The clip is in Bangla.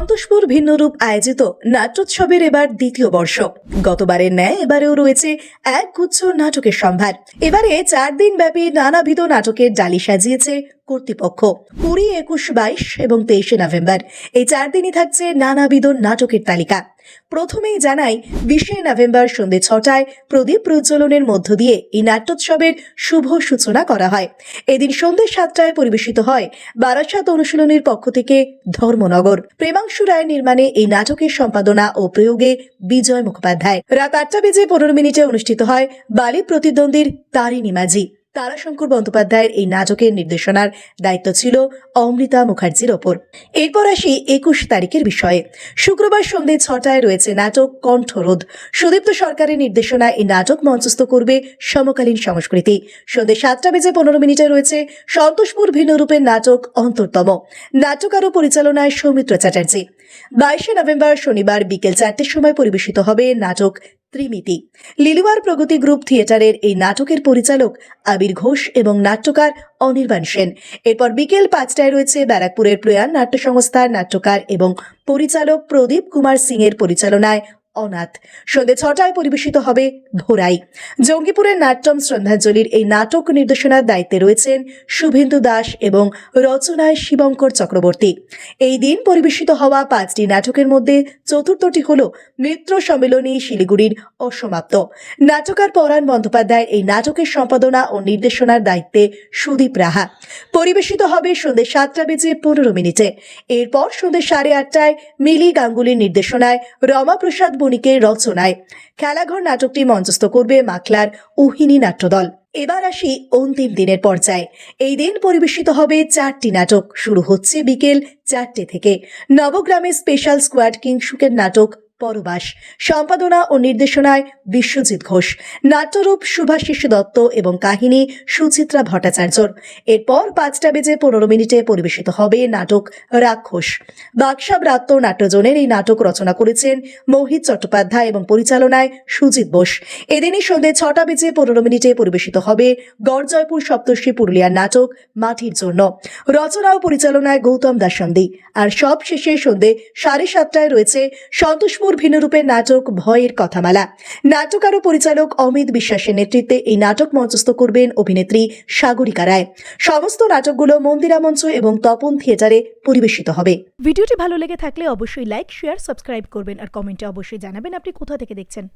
সন্তোষপুর ভিন্নরূপ আয়োজিত নাট্যোৎসবের এবার দ্বিতীয় বর্ষ। গতবারের ন্যায় এবারেও রয়েছে এক গুচ্ছ নাটকের সম্ভার। এবারে চার দিন ব্যাপী নানাবিধ নাটকের ডালি সাজিয়েছে কর্তৃপক্ষ। কুড়ি, একুশ, বাইশ এবং তেইশে নভেম্বর। এই চার দিনই থাকছে নানাবিধ নাটকের তালিকা। প্রথমেই জানাই, বিশে নভেম্বর সন্ধে ছটায় প্রদীপ প্রজ্বলনের মধ্য দিয়ে এই নাট্যোৎসবের শুভ সূচনা করা হয়। এদিন সন্ধে সাতটায় পরিবেশিত হয় বারাসাত অনুশীলনের পক্ষ থেকে ধর্মনগর। প্রেমাংশু রায় নির্মাণে এই নাটকের সম্পাদনা ও প্রয়োগে বিজয় মুখোপাধ্যায়। রাত আটটা বেজে পনেরো মিনিটে অনুষ্ঠিত হয় বালি প্রতিদ্বন্দ্বীর তারিণী মাঝি। তারাশঙ্কর বন্দ্যোপাধ্যায়ের এই নাটকের নির্দেশনার দায়িত্ব ছিল অমৃতা মুখার্জির ওপর। এরপর আসি একুশ তারিখের বিষয়ে। শুক্রবার সন্ধ্যে ছটায় রয়েছে নাটক কণ্ঠরোধ। সুদীপ্ত সরকারের নির্দেশনায় এই নাটক মঞ্চস্থ করবে সমকালীন সংস্কৃতি। সন্ধ্যে সাতটা বেজে পনেরো মিনিটে রয়েছে সন্তোষপুর ভিন্নরূপের নাটক অন্তরতম। নাটক আরও পরিচালনায় সৌমিত্র চ্যাটার্জি। বাইশে নভেম্বর শনিবার বিকেল চারটের সময় পরিবেশিত হবে নাটক ত্রিমিতি। লিলুয়ার প্রগতি গ্রুপ থিয়েটারের এই নাটকের পরিচালক আবির ঘোষ এবং নাট্যকার অনির্বাণ সেন। এরপর বিকেল পাঁচটায় রয়েছে ব্যারাকপুরের প্রয়াণ নাট্য সংস্থার নাট্যকার এবং পরিচালক প্রদীপ কুমার সিং এর পরিচালনায় অনাথ। সন্ধ্যে ছটায় পরিবেশিত হবে ভোরাই। জঙ্গিপুরের নাট্যম শ্রদ্ধাঞ্জলির এই নাটক নির্দেশনার দায়িত্বে রয়েছেন শুভেন্দু দাস এবং রচনায় শিবঙ্কর চক্রবর্তী। এই দিন পরিবেশিত হওয়া পাঁচটি নাটকের মধ্যে চতুর্থটি হল মিত্র সম্মেলনী শিলিগুড়ির অসমাপ্ত। নাটকার পরাণ বন্দ্যোপাধ্যায়ের এই নাটকের সম্পাদনা ও নির্দেশনার দায়িত্বে সুদীপ রাহা। পরিবেশিত হবে সন্ধ্যে সাতটা বেজে পনেরো মিনিটে। এরপর সন্ধ্যে সাড়ে আটটায় মিলি গাঙ্গুলির নির্দেশনায় রমাপ্রসাদ বণিকের রচনায়। খেলাঘর নাটকটি মঞ্চস্থ করবে মাখলার উহিনী নাট্যদল। এবার আসি অন্তিম দিনের পর্যায়ে। এই দিন পরিবেশিত হবে চারটি নাটক। শুরু হচ্ছে বিকেল চারটে থেকে। নবগ্রামের স্পেশাল স্কোয়াড কিংসুকের নাটক পরবাস। সম্পাদনা ও নির্দেশনায় বিশ্বজিৎ ঘোষ। নাট্যরূপ সুভাষিস দত্ত এবং কাহিনী সুচিত্রা ভট্টাচার্যর। এরপর পাঁচটা বেজে পনেরো মিনিটে পরিবেশিত হবে নাটক রাক্ষস। বাক্সাব রাত্য নাট্যজনের এই নাটক রচনা করেছেন মোহিত চট্টোপাধ্যায় এবং পরিচালনায় সুজিত বোস। এদিনই সন্ধ্যে ছটা বেজে পনেরো মিনিটে পরিবেশিত হবে গড়জয়পুর সপ্তর্ষি পুরুলিয়ার নাটক মাটির জন্য। রচনা ও পরিচালনায় গৌতম দাসন্দী আর সব শেষে সন্ধ্যে সাড়ে সাতটায় রয়েছে সন্তোষপুর ভিন্নরূপের নাটক ভয়ের কথামালা। নাটক আরও পরিচালক অমিত বিশ্বাসের নেতৃত্বে এই নাটক মঞ্চস্থ করবেন অভিনেত্রী সাগরিকা রায়। সমস্ত নাটকগুলো মন্দিরা মঞ্চ এবং তপন থিয়েটারে পরিবেশিত হবে। ভিডিওটি ভালো লেগে থাকলে অবশ্যই লাইক, শেয়ার, সাবস্ক্রাইব করবেন আর কমেন্টে অবশ্যই জানাবেন আপনি কোথা থেকে দেখছেন।